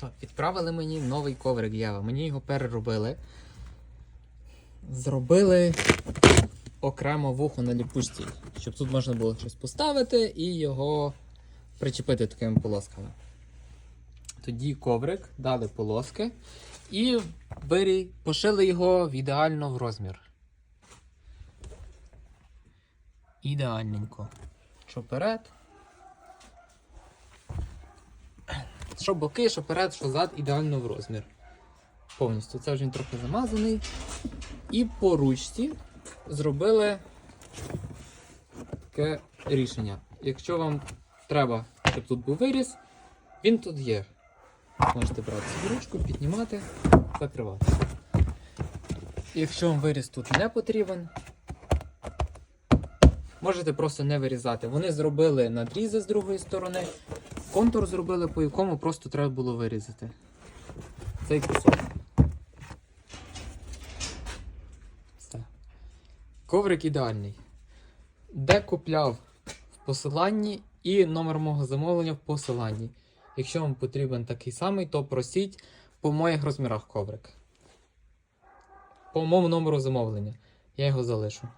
Так, відправили мені новий коврик Єва. Мені його переробили. Зробили окремо вухо на ліпучці, щоб тут можна було щось поставити і його причепити такими полосками. Тоді коврик, дали полоски і вирі... пошили його в ідеально в розмір. Ідеальненько. Що вперед. Що боки, що перед, що зад, ідеально в розмір. Повністю. Це вже він трохи замазаний. І по ручці зробили таке рішення. Якщо вам треба, щоб тут був виріз, він тут є. Можете брати собі ручку, піднімати, закривати. Якщо вам виріз тут не потрібен, можете просто не вирізати. Вони зробили надрізи з другої сторони, контур зробили, по якому просто треба було вирізати. Цей кусок. Все. Коврик ідеальний. Де купляв в посиланні і номер мого замовлення в посиланні. Якщо вам потрібен такий самий, то просіть по моїх розмірах коврик. По моєму номеру замовлення. Я його залишу.